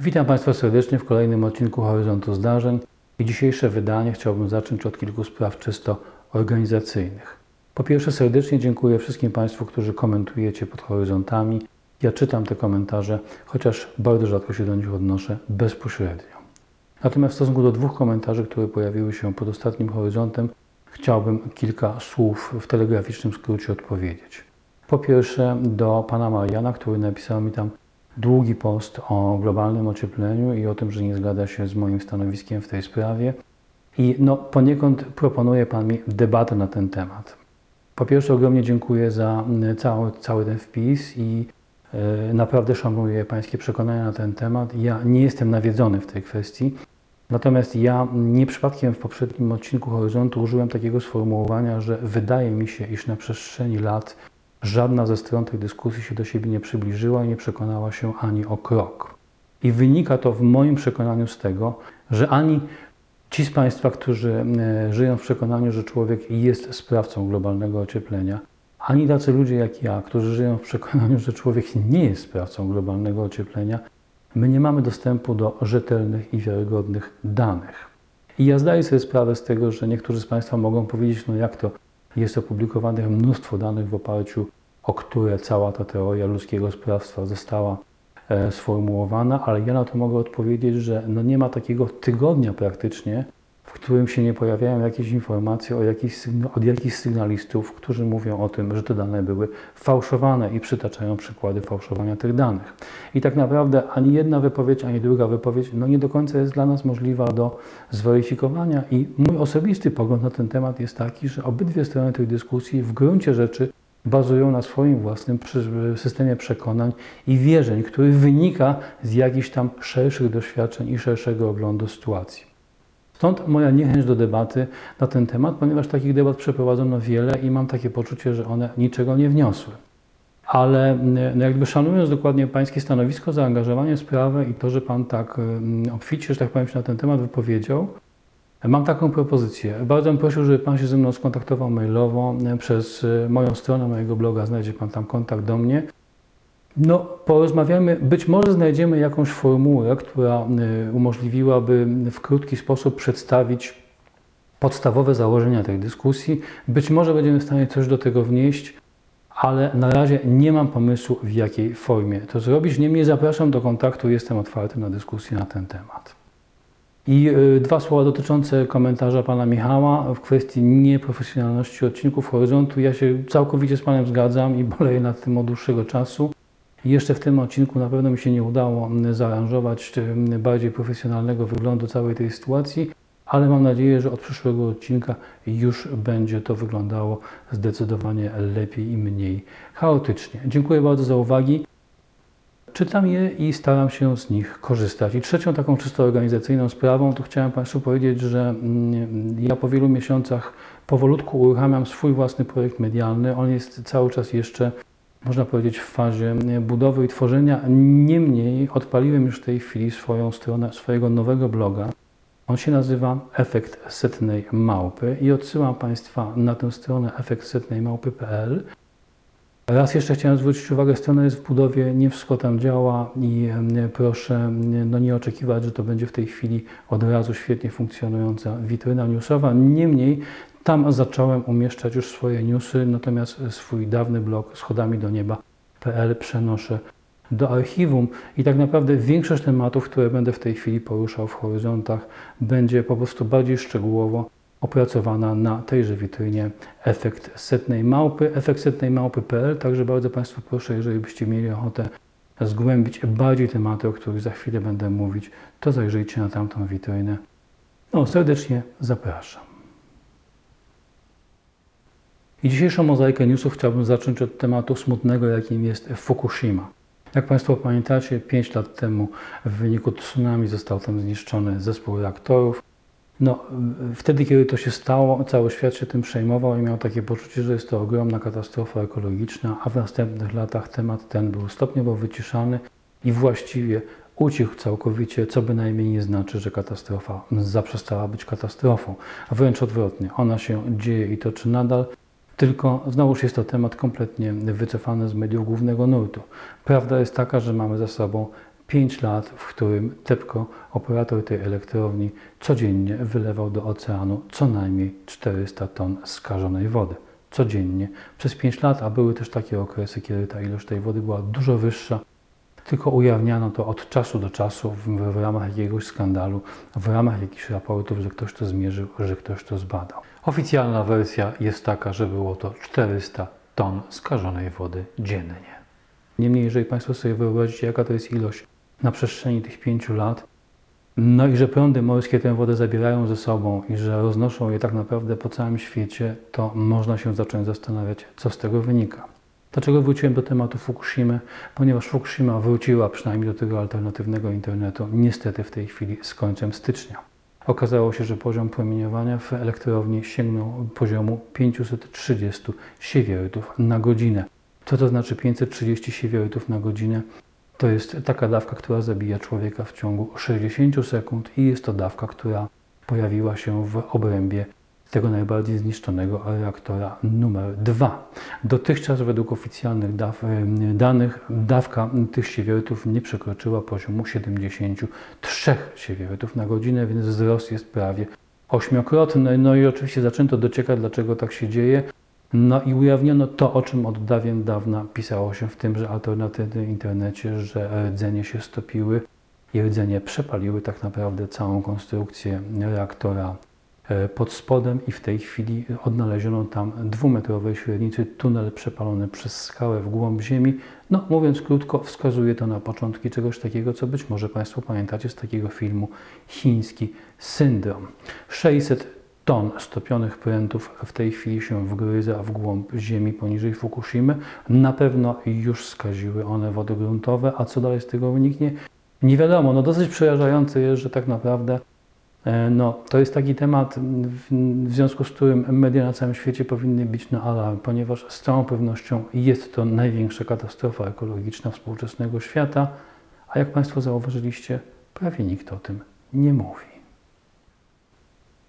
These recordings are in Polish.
Witam Państwa serdecznie w kolejnym odcinku Horyzontu Zdarzeń i dzisiejsze wydanie chciałbym zacząć od kilku spraw czysto organizacyjnych. Po pierwsze serdecznie dziękuję wszystkim Państwu, którzy komentujecie pod horyzontami. Ja czytam te komentarze, chociaż bardzo rzadko się do nich odnoszę bezpośrednio. Natomiast w stosunku do dwóch komentarzy, które pojawiły się pod ostatnim horyzontem, chciałbym kilka słów w telegraficznym skrócie odpowiedzieć. Po pierwsze do pana Mariana, który napisał mi tam długi post o globalnym ociepleniu i o tym, że nie zgadza się z moim stanowiskiem w tej sprawie. I no, poniekąd proponuje Pan mi debatę na ten temat. Po pierwsze, ogromnie dziękuję za mm, cały, cały ten wpis i e, naprawdę szanuję Pańskie przekonania na ten temat. Ja nie jestem nawiedzony w tej kwestii. Natomiast ja nie przypadkiem w poprzednim odcinku Horyzontu użyłem takiego sformułowania, że wydaje mi się, iż na przestrzeni lat żadna ze stron tej dyskusji się do siebie nie przybliżyła i nie przekonała się ani o krok. I wynika to w moim przekonaniu z tego, że ani ci z Państwa, którzy e, żyją w przekonaniu, że człowiek jest sprawcą globalnego ocieplenia, ani tacy ludzie jak ja, którzy żyją w przekonaniu, że człowiek nie jest sprawcą globalnego ocieplenia, my nie mamy dostępu do rzetelnych i wiarygodnych danych. I ja zdaję sobie sprawę z tego, że niektórzy z Państwa mogą powiedzieć, no jak to jest opublikowanych mnóstwo danych, w oparciu o które cała ta teoria ludzkiego sprawstwa została e, sformułowana, ale ja na to mogę odpowiedzieć, że no nie ma takiego tygodnia praktycznie, w którym się nie pojawiają jakieś informacje o jakichś, od jakichś sygnalistów, którzy mówią o tym, że te dane były fałszowane i przytaczają przykłady fałszowania tych danych. I tak naprawdę ani jedna wypowiedź, ani druga wypowiedź no nie do końca jest dla nas możliwa do zweryfikowania i mój osobisty pogląd na ten temat jest taki, że obydwie strony tej dyskusji w gruncie rzeczy bazują na swoim własnym systemie przekonań i wierzeń, który wynika z jakichś tam szerszych doświadczeń i szerszego oglądu sytuacji. Stąd moja niechęć do debaty na ten temat, ponieważ takich debat przeprowadzono wiele i mam takie poczucie, że one niczego nie wniosły. Ale no jakby szanując dokładnie Pańskie stanowisko, zaangażowanie w sprawę i to, że Pan tak obficie, że tak powiem, się na ten temat wypowiedział, Mam taką propozycję. Bardzo bym prosił, żeby Pan się ze mną skontaktował mailowo przez e, moją stronę, mojego bloga. Znajdzie Pan tam kontakt do mnie. No, porozmawiamy. Być może znajdziemy jakąś formułę, która e, umożliwiłaby w krótki sposób przedstawić podstawowe założenia tej dyskusji. Być może będziemy w stanie coś do tego wnieść, ale na razie nie mam pomysłu, w jakiej formie to zrobić. Niemniej zapraszam do kontaktu, jestem otwarty na dyskusję na ten temat. I y, dwa słowa dotyczące komentarza pana Michała w kwestii nieprofesjonalności odcinków Horyzontu. Ja się całkowicie z panem zgadzam i boleję nad tym od dłuższego czasu. Jeszcze w tym odcinku na pewno mi się nie udało zaaranżować bardziej profesjonalnego wyglądu całej tej sytuacji, ale mam nadzieję, że od przyszłego odcinka już będzie to wyglądało zdecydowanie lepiej i mniej chaotycznie. Dziękuję bardzo za uwagi czytam je i staram się z nich korzystać. I trzecią taką czysto organizacyjną sprawą, to chciałem Państwu powiedzieć, że mm, ja po wielu miesiącach powolutku uruchamiam swój własny projekt medialny. On jest cały czas jeszcze, można powiedzieć, w fazie budowy i tworzenia. Niemniej odpaliłem już w tej chwili swoją stronę, swojego nowego bloga. On się nazywa Efekt Setnej Małpy i odsyłam Państwa na tę stronę efektsetnejmałpy.pl. Raz jeszcze chciałem zwrócić uwagę, strona jest w budowie, nie wszystko tam działa i proszę no nie oczekiwać, że to będzie w tej chwili od razu świetnie funkcjonująca witryna newsowa. Niemniej tam zacząłem umieszczać już swoje newsy, natomiast swój dawny blog schodami do nieba.pl przenoszę do archiwum i tak naprawdę większość tematów, które będę w tej chwili poruszał w horyzontach, będzie po prostu bardziej szczegółowo opracowana na tejże witrynie efekt setnej małpy, efekt setnej małpy.pl. Także bardzo Państwa proszę, jeżeli byście mieli ochotę zgłębić bardziej tematy, o których za chwilę będę mówić, to zajrzyjcie na tamtą witrynę. No, serdecznie zapraszam. I dzisiejszą mozaikę newsów chciałbym zacząć od tematu smutnego, jakim jest Fukushima. Jak Państwo pamiętacie, 5 lat temu w wyniku tsunami został tam zniszczony zespół reaktorów. No, wtedy, kiedy to się stało, cały świat się tym przejmował i miał takie poczucie, że jest to ogromna katastrofa ekologiczna, a w następnych latach temat ten był stopniowo wyciszany i właściwie ucichł całkowicie, co bynajmniej nie znaczy, że katastrofa zaprzestała być katastrofą. A wręcz odwrotnie, ona się dzieje i toczy nadal, tylko znowuż jest to temat kompletnie wycofany z mediów głównego nurtu. Prawda jest taka, że mamy za sobą 5 lat, w którym TEPCO, operator tej elektrowni, codziennie wylewał do oceanu co najmniej 400 ton skażonej wody. Codziennie przez 5 lat, a były też takie okresy, kiedy ta ilość tej wody była dużo wyższa tylko ujawniano to od czasu do czasu w, w ramach jakiegoś skandalu, w ramach jakichś raportów, że ktoś to zmierzył, że ktoś to zbadał. Oficjalna wersja jest taka, że było to 400 ton skażonej wody dziennie. Niemniej, jeżeli Państwo sobie wyobrazicie, jaka to jest ilość na przestrzeni tych pięciu lat, no i że prądy morskie tę wodę zabierają ze sobą i że roznoszą je tak naprawdę po całym świecie, to można się zacząć zastanawiać, co z tego wynika. Dlaczego wróciłem do tematu Fukushimy? Ponieważ Fukushima wróciła przynajmniej do tego alternatywnego internetu, niestety w tej chwili z końcem stycznia. Okazało się, że poziom promieniowania w elektrowni sięgnął poziomu 530 siewiertów na godzinę. Co to znaczy 530 siewiertów na godzinę? To jest taka dawka, która zabija człowieka w ciągu 60 sekund i jest to dawka, która pojawiła się w obrębie tego najbardziej zniszczonego reaktora numer 2. Dotychczas według oficjalnych daw, e, danych dawka tych siewiertów nie przekroczyła poziomu 73 siewiertów na godzinę, więc wzrost jest prawie ośmiokrotny. No i oczywiście zaczęto dociekać, dlaczego tak się dzieje. No i ujawniono to, o czym od dawien dawna pisało się w tymże alternatywnym internecie, że rdzenie się stopiły i rdzenie przepaliły tak naprawdę całą konstrukcję reaktora pod spodem i w tej chwili odnaleziono tam dwumetrowej średnicy tunel przepalony przez skałę w głąb ziemi. No, mówiąc krótko, wskazuje to na początki czegoś takiego, co być może Państwo pamiętacie z takiego filmu Chiński Syndrom. 600 ton stopionych prętów w tej chwili się wgryza w głąb ziemi poniżej Fukushimy. Na pewno już skaziły one wody gruntowe, a co dalej z tego wyniknie? Nie wiadomo. No dosyć przerażające jest, że tak naprawdę E, no, to jest taki temat, w, związku z którym media na całym świecie powinny bić na alarm, ponieważ z całą pewnością jest to największa katastrofa ekologiczna współczesnego świata, a jak Państwo zauważyliście, prawie nikt o tym nie mówi.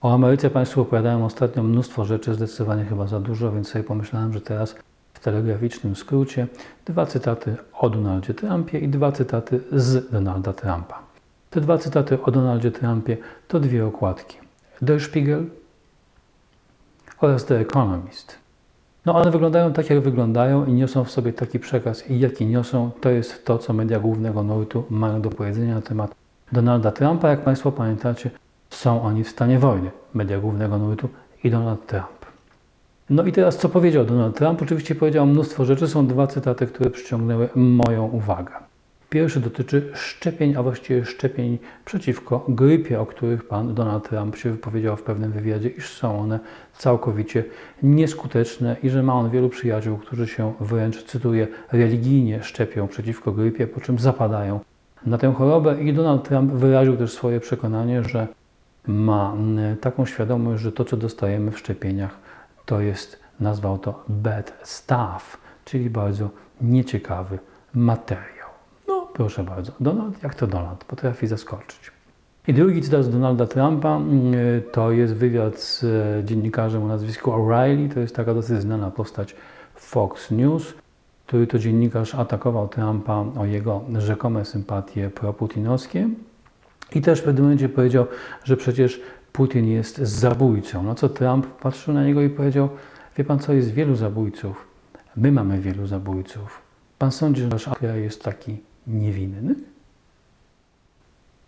O Ameryce Państwu opowiadałem ostatnio mnóstwo rzeczy, zdecydowanie chyba za dużo, więc sobie pomyślałem, że teraz w telegraficznym skrócie dwa cytaty o Donaldzie Trumpie i dwa cytaty z Donalda Trumpa. Te dwa cytaty o Donaldzie Trumpie to dwie okładki. Der Spiegel oraz The Economist. No one wyglądają tak, jak wyglądają i niosą w sobie taki przekaz i jaki niosą, to jest to, co media głównego nurtu mają do powiedzenia na temat Donalda Trumpa. Jak Państwo pamiętacie, są oni w stanie wojny. Media głównego nurtu i Donald Trump. No i teraz co powiedział Donald Trump? Oczywiście powiedział mnóstwo rzeczy. Są dwa cytaty, które przyciągnęły moją uwagę. Pierwszy dotyczy szczepień, a właściwie szczepień przeciwko grypie, o których pan Donald Trump się wypowiedział w pewnym wywiadzie, iż są one całkowicie nieskuteczne i że ma on wielu przyjaciół, którzy się wręcz, cytuję, religijnie szczepią przeciwko grypie, po czym zapadają na tę chorobę. I Donald Trump wyraził też swoje przekonanie, że ma taką świadomość, że to, co dostajemy w szczepieniach, to jest, nazwał to bad stuff, czyli bardzo nieciekawy materiał. Proszę bardzo. Donald, jak to Donald, potrafi zaskoczyć. I drugi cytat z Donalda Trumpa mm, to jest wywiad z e, dziennikarzem o nazwisku O'Reilly. To jest taka dosyć znana postać Fox News, który to dziennikarz atakował Trumpa o jego rzekome sympatie proputinowskie. I też w pewnym momencie powiedział, że przecież Putin jest zabójcą. No co Trump patrzył na niego i powiedział: Wie pan co, jest wielu zabójców. My mamy wielu zabójców. Pan sądzi, że nasz kraj jest taki niewinny.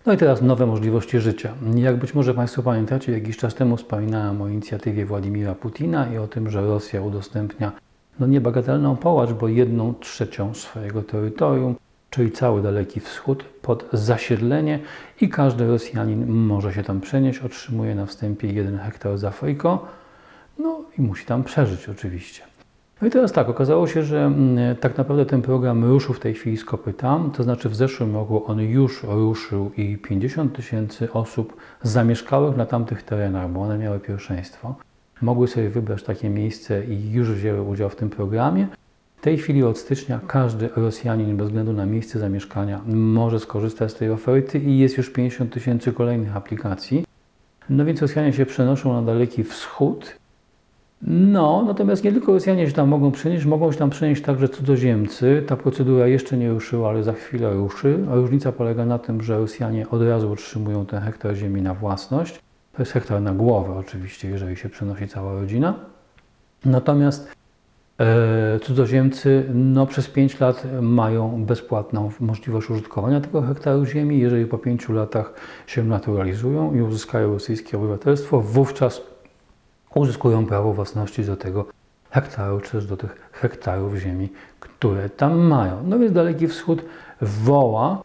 No i teraz nowe możliwości życia. Jak być może Państwo pamiętacie, jakiś czas temu wspominałem o inicjatywie Władimira Putina i o tym, że Rosja udostępnia no niebagatelną połacz, bo jedną trzecią swojego terytorium, czyli cały Daleki Wschód, pod zasiedlenie i każdy Rosjanin może się tam przenieść, otrzymuje na wstępie jeden hektar z Afryko, no i musi tam przeżyć oczywiście. No i teraz tak, okazało się, że mm, tak naprawdę ten program ruszył w tej chwili z kopyta, to znaczy w zeszłym roku on już ruszył i 50 tysięcy osób zamieszkałych na tamtych terenach, bo one miały pierwszeństwo, mogły sobie wybrać takie miejsce i już wzięły udział w tym programie. W tej chwili od stycznia każdy Rosjanin bez względu na miejsce zamieszkania może skorzystać z tej oferty i jest już 50 tysięcy kolejnych aplikacji. No więc Rosjanie się przenoszą na Daleki Wschód No, natomiast nie tylko Rosjanie się tam mogą przenieść, mogą się tam przenieść także cudzoziemcy. Ta procedura jeszcze nie ruszyła, ale za chwilę ruszy. Różnica polega na tym, że Rosjanie od razu otrzymują ten hektar ziemi na własność. To jest hektar na głowę oczywiście, jeżeli się przenosi cała rodzina. Natomiast e, cudzoziemcy no, przez 5 lat mają bezpłatną możliwość użytkowania tego hektaru ziemi. Jeżeli po 5 latach się naturalizują i uzyskają rosyjskie obywatelstwo, wówczas uzyskują prawo własności do tego hektaru, czy też do tych hektarów ziemi, które tam mają. No więc Daleki Wschód woła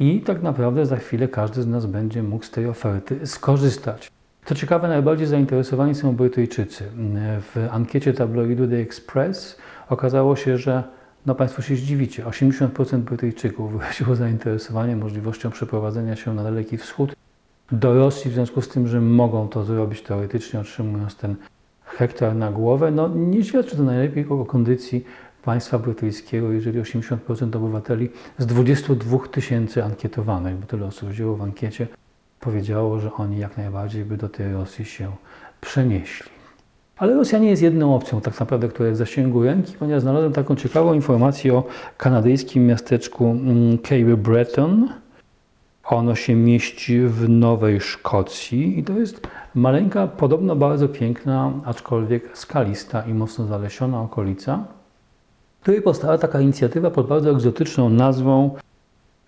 i tak naprawdę za chwilę każdy z nas będzie mógł z tej oferty skorzystać. Co ciekawe, najbardziej zainteresowani są Brytyjczycy. W ankiecie tabloidu The Express okazało się, że no Państwo się zdziwicie, 80% Brytyjczyków wyraziło zainteresowanie możliwością przeprowadzenia się na Daleki Wschód do Rosji w związku z tym, że mogą to zrobić teoretycznie otrzymując ten hektar na głowę. No nie świadczy to najlepiej o kondycji państwa brytyjskiego, jeżeli 80% obywateli z 22 tysięcy ankietowanych, bo tyle osób wzięło w ankiecie, powiedziało, że oni jak najbardziej by do tej Rosji się przenieśli. Ale Rosja nie jest jedną opcją tak naprawdę, która jest w zasięgu ręki, ponieważ znalazłem taką ciekawą informację o kanadyjskim miasteczku mm, Cape Breton. Ono się mieści w Nowej Szkocji i to jest maleńka, podobno bardzo piękna, aczkolwiek skalista i mocno zalesiona okolica, w której powstała taka inicjatywa pod bardzo egzotyczną nazwą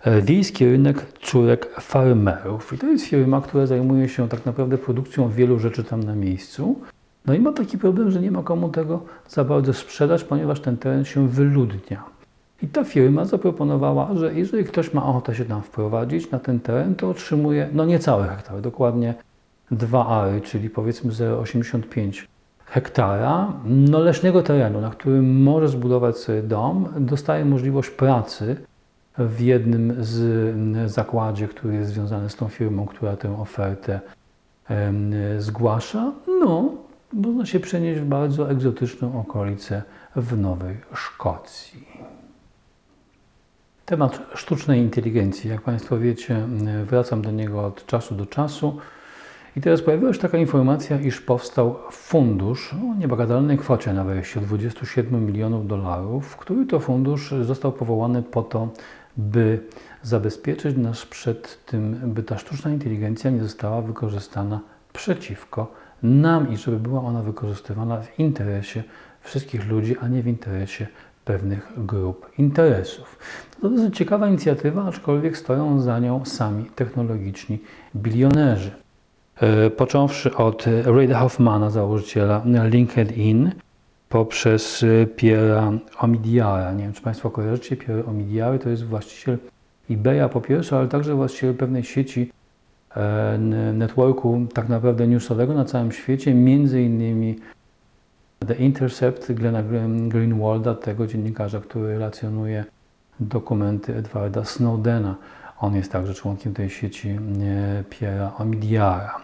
e, Wiejski Rynek Córek Farmerów. I to jest firma, która zajmuje się tak naprawdę produkcją wielu rzeczy tam na miejscu. No i ma taki problem, że nie ma komu tego za bardzo sprzedać, ponieważ ten teren się wyludnia. I ta firma zaproponowała, że jeżeli ktoś ma ochotę się tam wprowadzić na ten teren, to otrzymuje no niecały hektar, dokładnie 2 ary, czyli powiedzmy 0,85 hektara no leśnego terenu, na którym może zbudować sobie dom, dostaje możliwość pracy w jednym z zakładzie, który jest związany z tą firmą, która tę ofertę zgłasza. No, można się przenieść w bardzo egzotyczną okolicę w Nowej Szkocji. Temat sztucznej inteligencji. Jak Państwo wiecie, wracam do niego od czasu do czasu. I teraz pojawiła się taka informacja, iż powstał fundusz o niebagatelnej kwocie na wejściu 27 milionów dolarów, który to fundusz został powołany po to, by zabezpieczyć nas przed tym, by ta sztuczna inteligencja nie została wykorzystana przeciwko nam i żeby była ona wykorzystywana w interesie wszystkich ludzi, a nie w interesie pewnych grup interesów. To dosyć ciekawa inicjatywa, aczkolwiek stoją za nią sami technologiczni bilionerzy. E, począwszy od Rayda Hoffmana, założyciela LinkedIn, poprzez Pierre'a Omidyara. Nie wiem, czy Państwo kojarzycie Pierre Omidyary, to jest właściciel eBaya po pierwsze, ale także właściciel pewnej sieci e, networku tak naprawdę newsowego na całym świecie, między innymi The Intercept Glena Greenwalda, tego dziennikarza, który relacjonuje dokumenty Edwarda Snowdena. On jest także członkiem tej sieci e, Pierre'a Omidyara.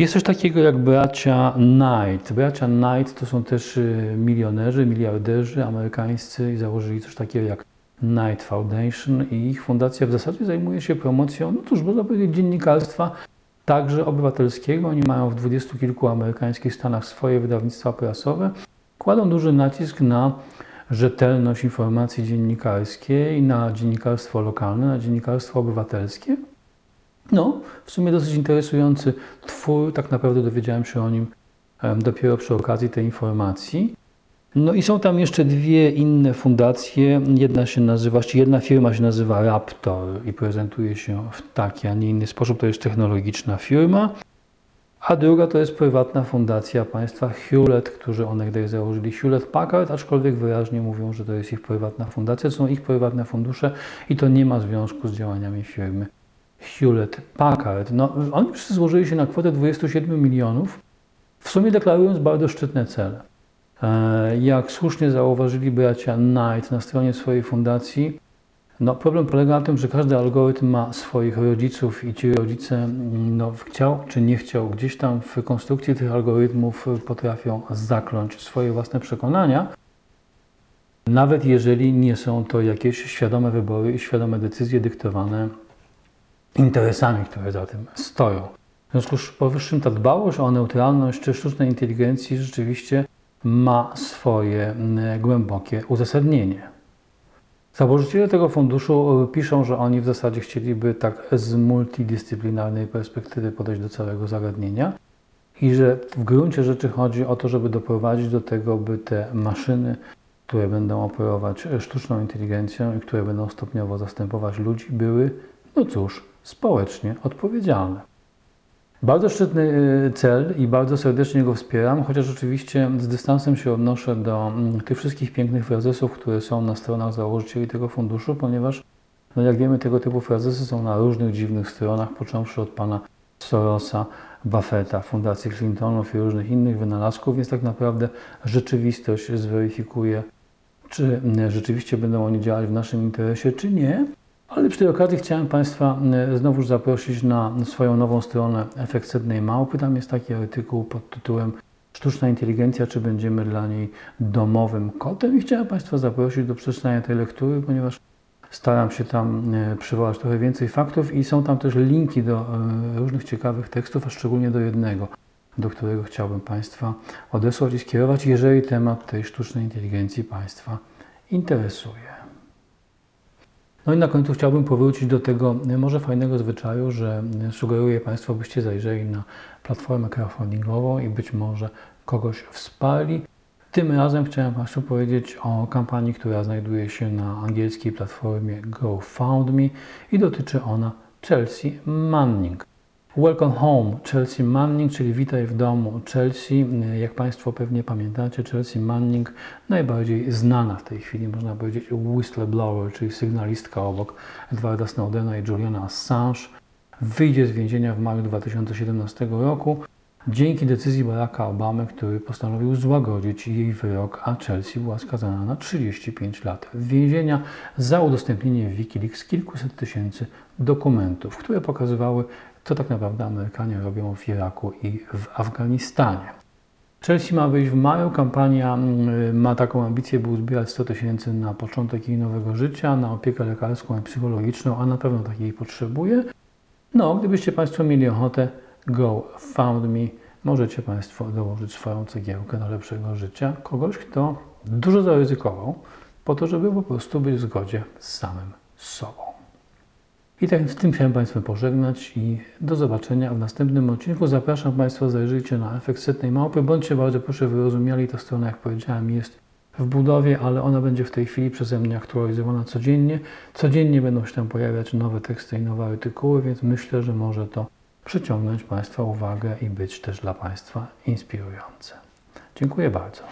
Jest coś takiego jak bracia Knight. Bracia Knight to są też e, milionerzy, miliarderzy amerykańscy i założyli coś takiego jak Knight Foundation i ich fundacja w zasadzie zajmuje się promocją, no cóż, można powiedzieć, dziennikarstwa także obywatelskiego. Oni mają w dwudziestu kilku amerykańskich stanach swoje wydawnictwa prasowe. Kładą duży nacisk na rzetelność informacji dziennikarskiej, na dziennikarstwo lokalne, na dziennikarstwo obywatelskie. No, w sumie dosyć interesujący twór, tak naprawdę dowiedziałem się o nim dopiero przy okazji tej informacji. No i są tam jeszcze dwie inne fundacje. Jedna się nazywa, jedna firma się nazywa Raptor i prezentuje się w taki, a nie inny sposób. To jest technologiczna firma. A druga to jest prywatna fundacja państwa Hewlett, którzy onegdaj założyli Hewlett Packard, aczkolwiek wyraźnie mówią, że to jest ich prywatna fundacja, to są ich prywatne fundusze i to nie ma związku z działaniami firmy Hewlett Packard. No, oni wszyscy złożyli się na kwotę 27 milionów, w sumie deklarując bardzo szczytne cele. E, jak słusznie zauważyli bracia Knight na stronie swojej fundacji, no, problem polega na tym, że każdy algorytm ma swoich rodziców i ci rodzice, no, chciał czy nie chciał, gdzieś tam w konstrukcji tych algorytmów potrafią zakląć swoje własne przekonania, nawet jeżeli nie są to jakieś świadome wybory i świadome decyzje dyktowane interesami, które za tym stoją. W związku z powyższym ta dbałość o neutralność czy sztucznej inteligencji rzeczywiście ma swoje mm, głębokie uzasadnienie. Założyciele tego funduszu y, piszą, że oni w zasadzie chcieliby tak z multidyscyplinarnej perspektywy podejść do całego zagadnienia i że w gruncie rzeczy chodzi o to, żeby doprowadzić do tego, by te maszyny, które będą operować sztuczną inteligencją i które będą stopniowo zastępować ludzi, były, no cóż, społecznie odpowiedzialne. Bardzo szczytny y, cel i bardzo serdecznie go wspieram, chociaż oczywiście z dystansem się odnoszę do mm, tych wszystkich pięknych frazesów, które są na stronach założycieli tego funduszu, ponieważ, no jak wiemy, tego typu frazesy są na różnych dziwnych stronach, począwszy od pana Sorosa, Buffetta, Fundacji Clintonów i różnych innych wynalazków, więc tak naprawdę rzeczywistość zweryfikuje, czy mm, rzeczywiście będą oni działać w naszym interesie, czy nie. Ale przy tej okazji chciałem Państwa e, znowuż zaprosić na swoją nową stronę Efekt Sednej Małpy. Tam jest taki artykuł pod tytułem Sztuczna inteligencja, czy będziemy dla niej domowym kotem? I chciałem Państwa zaprosić do przeczytania tej lektury, ponieważ staram się tam e, przywołać trochę więcej faktów i są tam też linki do e, różnych ciekawych tekstów, a szczególnie do jednego, do którego chciałbym Państwa odesłać i skierować, jeżeli temat tej sztucznej inteligencji Państwa interesuje. No i na końcu chciałbym powrócić do tego e, może fajnego zwyczaju, że e, sugeruję Państwu, byście zajrzeli na platformę crowdfundingową i być może kogoś wsparli. Tym razem chciałem Państwu powiedzieć o kampanii, która znajduje się na angielskiej platformie GoFundMe i dotyczy ona Chelsea Manning. Welcome Home Chelsea Manning, czyli witaj w domu Chelsea. Jak Państwo pewnie pamiętacie, Chelsea Manning najbardziej znana w tej chwili, można powiedzieć, whistleblower, czyli sygnalistka obok Edwarda Snowdena i Juliana Assange. Wyjdzie z więzienia w maju 2017 roku dzięki decyzji Baracka Obamy, który postanowił złagodzić jej wyrok, a Chelsea była skazana na 35 lat więzienia za udostępnienie w Wikileaks kilkuset tysięcy dokumentów, które pokazywały co tak naprawdę Amerykanie robią w Iraku i w Afganistanie. Chelsea ma wyjść w maju. Kampania mm, ma taką ambicję, by uzbierać 100 tysięcy na początek jej nowego życia, na opiekę lekarską i psychologiczną, a na pewno takiej potrzebuje. No, gdybyście Państwo mieli ochotę, go found me, możecie Państwo dołożyć swoją cegiełkę do lepszego życia kogoś, kto dużo zaryzykował po to, żeby po prostu być w zgodzie z samym sobą. I tak w tym chciałem Państwa pożegnać i do zobaczenia w następnym odcinku. Zapraszam Państwa, zajrzyjcie na efekt setnej małpy. Bądźcie bardzo proszę wyrozumiali, ta strona, jak powiedziałem, jest w budowie, ale ona będzie w tej chwili przeze mnie aktualizowana codziennie. Codziennie będą się tam pojawiać nowe teksty i nowe artykuły, więc myślę, że może to przyciągnąć Państwa uwagę i być też dla Państwa inspirujące. Dziękuję bardzo.